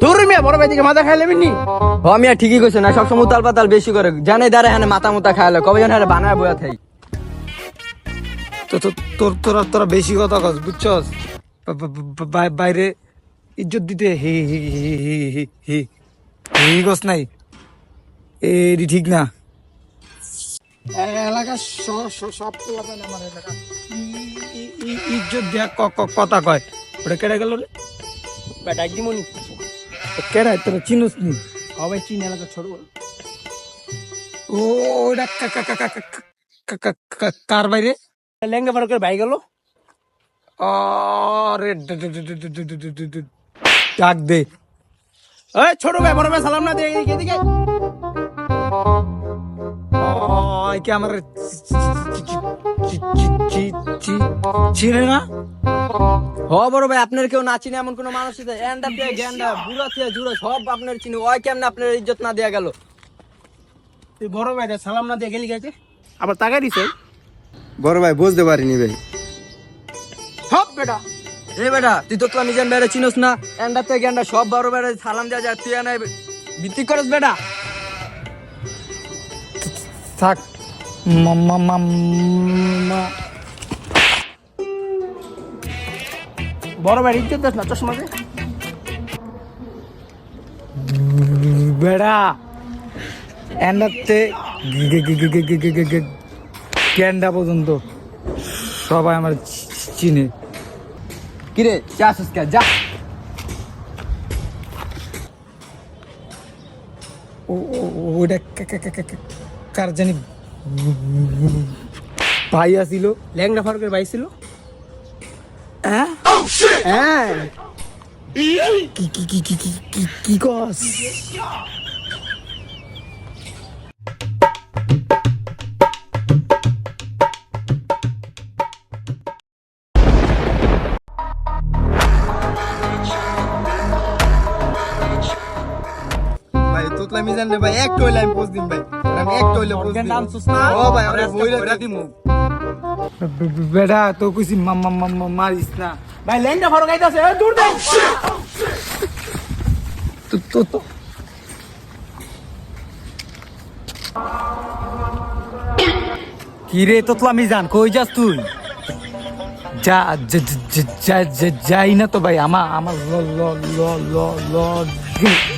তোর মিয়া বড় ভাই দিকে মাথা খাই লেবি নি? ও মিয়া ঠিকই কইছে না সবসময় উতাল পাতাল বেশি করে। জানে দাঁড়ে হ্যাঁ মাথা মুতা খাইলে কবে জন হ্যাঁ বানায় বয়া থাই। তো তো তোর তোরা তোরা বেশি কথা কস বুঝছস? বাইরে ইজ্জত দিতে হি হি হি হি হি হি হি কস নাই। এডি ঠিক না। এলাকা সব আমার এলাকা। ইজ্জত দেয়া ক- ক- কথা কয়। ওটা কেটে গেল রে? ডাক দিমনি। কেডা তোরা চিনুস নি সবাই চিনে এলাকা ছোড়ো ও ওটা কার বাইরে লেঙ্গা বড় করে ভাই গেল আরে ডাক দে এই ছোট ভাই বড় ভাই সালাম দে এদিকে এদিকে ও কি আমার চিনে না হ বড় ভাই আপনার কেউ না চিনে এমন কোনো মানুষ এন্ডা থেকে গেন্ডা বুড়া থেকে জুড়ো সব আপনার চিনে। ওই কেমনে আপনার ইজ্জত না দেয়া গেল? তুই বড় ভাই সালাম না দিয়ে গেলি গেছে? আবার তাকাই দিছে? বড় ভাই বুঝতে পারিনি ভাই। সব বেটা। এ বেটা তুই তো তোলা মিজান বেড়ে চিনোস না। এন্ডা থেকে গেন্ডা সব বড় বেড়ে সালাম দেওয়া যায়। তুই এনে ভিত্তি করস বেটা। থাক। মা- মা- বড় ভাই ইজ্জত দাস না চশমাতে বেড়া। এন্ডাতে গেন্ডা পর্যন্ত সবাই আমার চিনে। কিরে চা সুস্কা যা। ওটা কার জানি ভাই আসিল ল্যাংরা ফারুকের ভাই ছিল? হ্যাঁ? হ্যাঁ কি কি কি কি কি কি কি কস ভাই তোতলা মিজান ভাই একটু হইলে আমি পোস্ট দিম ভাই। আমি একটু হইলে পোস্ট দিম ও ভাই আমরা বইরা দিমু। বেড়া, তো কইছি মারিস না। ভাই লেঙ্গা ফারুক আইতাছে দূর দে তো তো তো। কি রে তোতলা মিজান, কই যাস তুই? যা যাই না তো ভাই, আমা আমার ল ল ল ল ল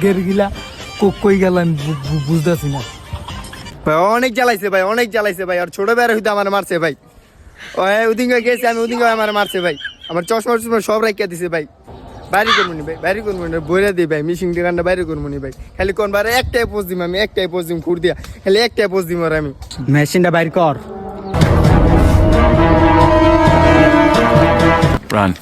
গের গিলা কো- কই গেলাম বুঝতেছি না। ভাই, অনেক জ্বালাইছে ভাই, অনেক জ্বালাইছে ভাই, আর ছোট বেড়া হইতে আমার মারছে ভাই। ও হ্যাঁ ওদিন গেছে? আমি ওদিন আমার মারছে ভাই। আমার চশমা চশমা সব রাখিয়া দিছে ভাই। বাইরে করব নি ভাই বাইরে করব নি বইরা দিই ভাই মিশিং দোকানটা বাইরে করব নি ভাই। খালি কোন বারে একটাই পোস্ট দিম আমি একটাই পোস্ট দিম খুঁড় দিয়া। খালি একটাই পোস্ট দিম আর আমি। মেশিনটা বাইর কর। Run.